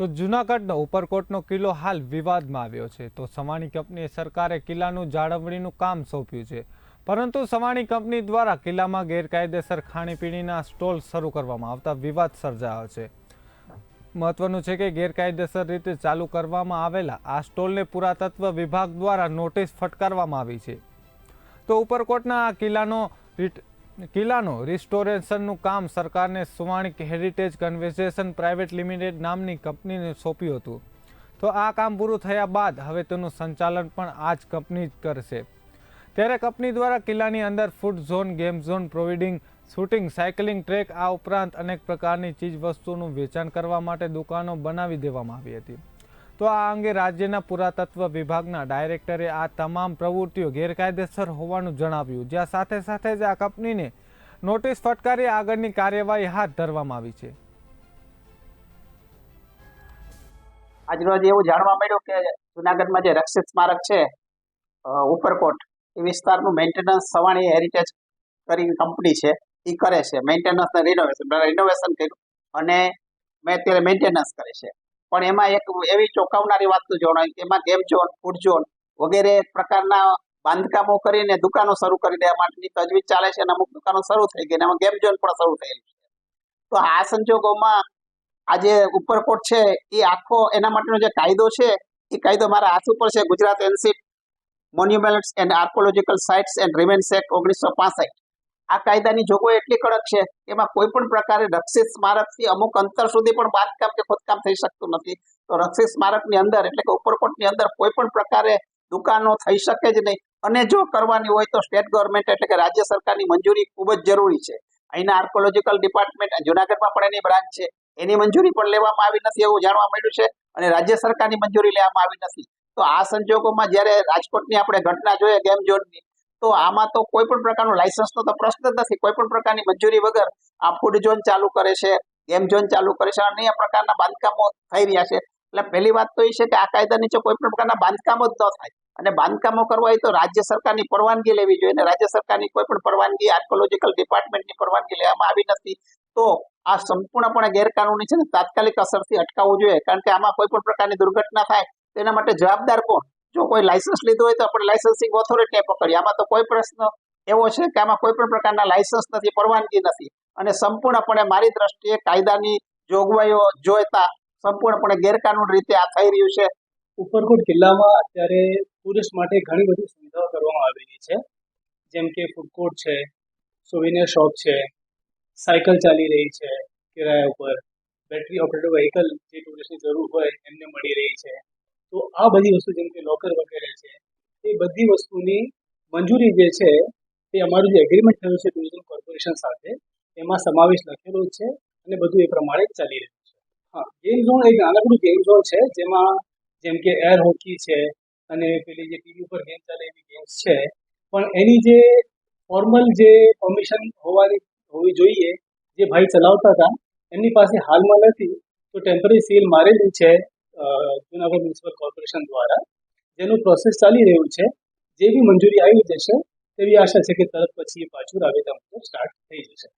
તો જૂનાગઢનો ઉપરકોટનો કિલ્લો હાલ વિવાદમાં આવ્યો છે. તો સવાણી કંપનીએ સરકારે કિલ્લાનું જાળવણીનું કામ સોંપ્યું છે. પરંતુ સવાણી કંપની દ્વારા કિલ્લામાં ગેરકાયદેસર ખાણીપીણીના સ્ટોલ શરૂ કરવામાં આવતા વિવાદ સર્જાયો છે. મહત્વનું છે કે ગેરકાયદેસર રીતે ચાલુ કરવામાં આવેલા આ સ્ટોલને પુરાતત્વ વિભાગ દ્વારા નોટિસ ફટકારવામાં આવી છે. તો ઉપરકોટના આ કિલ્લાનો કિલ્લાનો રિસ્ટોરેશનનું કામ સરકારને સુવાણિક હેરિટેજ કન્વેઝેશન પ્રાઇવેટ લિમિટેડ નામની કંપનીને સોંપ્યું હતું. તો આ કામ પૂરું થયા બાદ હવે તેનું સંચાલન પણ આ જ કંપની જ કરશે. ત્યારે કંપની દ્વારા કિલ્લાની અંદર food zone game zone providing shooting cycling track આ ઉપરાંત અનેક પ્રકારની ચીજ વસ્તુઓનું વેચાણ કરવા માટે દુકાનો બનાવી દેવામાં આવી હતી. તો આ અંગે રાજ્યના પુરાતત્વ વિભાગના ડાયરેક્ટરે આ તમામ પ્રવૃત્તિઓ ગેરકાયદેસર હોવાનું જણાવ્યું. જ્યાં સાથે સાથે જ આ કંપનીને નોટિસ ફટકારી આગળની કાર્યવાહી હાથ ધરવામાં આવી છે. આજરોજ એવું જાણવા મળ્યું કે જુનાગઢમાં જે રક્ષિત સ્મારક છે ઉપરકોટ, એ વિસ્તારનું મેન્ટેનન્સ સવાણી હેરિટેજ કરીને કંપની છે. એ કરે છે. મેન્ટેનન્સ ને રિનોવેશન રિનોવેશન કર્યું. અને મેં અત્યારે મેન્ટેનન્સ કરે છે. પણ એમાં એક એવી ચોંકાવનારી વાત જણાવી કે એમાં ગેમ ઝોન ફૂડ ઝોન વગેરે પ્રકારના બાંધકામો કરીને દુકાનો શરૂ કરી દેવા માટેની તજવીજ ચાલે છે અને અમુક દુકાનો શરૂ થઈ ગઈ એમાં ગેમ ઝોન પણ શરૂ થયેલી છે. તો આ સંજોગોમાં આ જે ઉપરકોટ છે એ આખો એના માટેનો જે કાયદો છે, એ કાયદો મારા હાથ ઉપર છે Gujarat ancient monuments and archaeological sites and remains act ઓગણીસો પાસઠ. આ કાયદાની જોગવાઈ એટલી કડક છે, એમાં કોઈ પણ પ્રકારે રક્ષિત સ્મારકથી અમુક અંતર સુધી પણ બાંધકામ કે ખોદકામ થઈ શકતું નથી. તો રક્ષિત સ્મારકની અંદર એટલે કે ઉપરકોટની અંદર કોઈ પણ પ્રકારે દુકાનો થઈ શકે જ નહીં. અને જો કરવાની હોય તો સ્ટેટ ગવર્મેન્ટ એટલે કે રાજ્ય સરકારની મંજૂરી ખૂબ જ જરૂરી છે. અહીંના આર્કોલોજીકલ ડિપાર્ટમેન્ટ જુનાગઢમાં પણ એની બ્રાન્ચ છે. એની મંજૂરી પણ લેવામાં આવી નથી એવું જાણવા મળ્યું છે અને રાજ્ય સરકારની મંજૂરી લેવામાં આવી નથી. તો આ સંજોગોમાં જ્યારે રાજકોટની આપણે ઘટના જોઈએ ગેમ ઝોનની તો આમાં તો કોઈ પણ પ્રકારનો લાયસન્સનો તો પ્રશ્ન જ નથી. કોઈ પણ પ્રકારની મંજૂરી વગર આ ફૂડ ઝોન ચાલુ કરે છે ગેમ ઝોન ચાલુ કરે છે અન્ય પ્રકારના બાંધકામો થઈ રહ્યા છે. એટલે પહેલી વાત તો એ છે કે આ કાયદા નીચે કોઈ પણ પ્રકારના બાંધકામો જ ન થાય. અને બાંધકામો કરવા હોય તો રાજ્ય સરકારની પરવાનગી લેવી જોઈએ. અને રાજ્ય સરકારની કોઈ પણ પરવાનગી આર્કોલોજીકલ ડિપાર્ટમેન્ટની પરવાનગી લેવામાં આવી નથી. તો આ સંપૂર્ણપણે ગેરકાનૂની છે ને તાત્કાલિક અસરથી અટકાવવું જોઈએ. કારણ કે આમાં કોઈ પણ પ્રકારની દુર્ઘટના થાય તેના માટે જવાબદાર કોણ? જો કોઈ લાયસન્સ લીધું હોય તો આપણે લાયસન્સિંગ ઓથોરિટીને પકડીએ. આમાં તો કોઈ પ્રશ્ન એવો છે કે આમાં કોઈ પણ પ્રકારના લાયસન્સ નથી, પરવાનગી નથી. અને સંપૂર્ણપણે મારી દ્રષ્ટિએ કાયદાની જોગવાઈઓ જોઈતા સંપૂર્ણપણે ગેરકાનૂન રીતે આ થઈ રહ્યું છે. ઉપરકોટ કિલ્લામાં અત્યારે ટુરિસ્ટ માટે ઘણી બધી સુવિધાઓ કરવામાં આવેલી છે. જેમ કે ફૂડકોર્ટ છે સોવિનિયર શોપ છે, સાયકલ ચાલી રહી છે, કિરાયા ઉપર. બેટરી ઓપરેટેડ વ્હીકલ જે ટુરિસ્ટની જરૂર હોય એમને મળી રહી છે. તો આ બધી વસ્તુ જેમ કે લોકર વગેરે છે, એ બધી વસ્તુની મંજૂરી જે છે, એ અમારું જે એગ્રીમેન્ટ થયું છે ટુરિઝમ કોર્પોરેશન સાથે, એમાં સમાવેશ લખેલો છે અને બધું એ પ્રમાણે ચાલી રહ્યું છે. હા ગેમ ઝોન એક નાનકડું ગેમ ઝોન છે, જેમાં જેમ કે એર હોકી છે અને પેલી જે ટીવી ઉપર ગેમ ચાલે એવી ગેમ્સ છે. પણ એની જે ફોર્મલ જે પરમિશન હોવાની, હોવી જોઈએ, જે ભાઈ ચલાવતા હતા, એમની પાસે હાલમાં નથી, તો ટેમ્પરરી સીલ મારેલી છે. અ, મ્યુનિસિપલ કોર્પોરેશન દ્વારા જેનું પ્રોસેસ ચાલી રહ્યું છે જે બી મંજૂરી આવી જશે તેવી આશા છે કે તરત પછી એ પાછું મુજબ સ્ટાર્ટ થઈ જશે.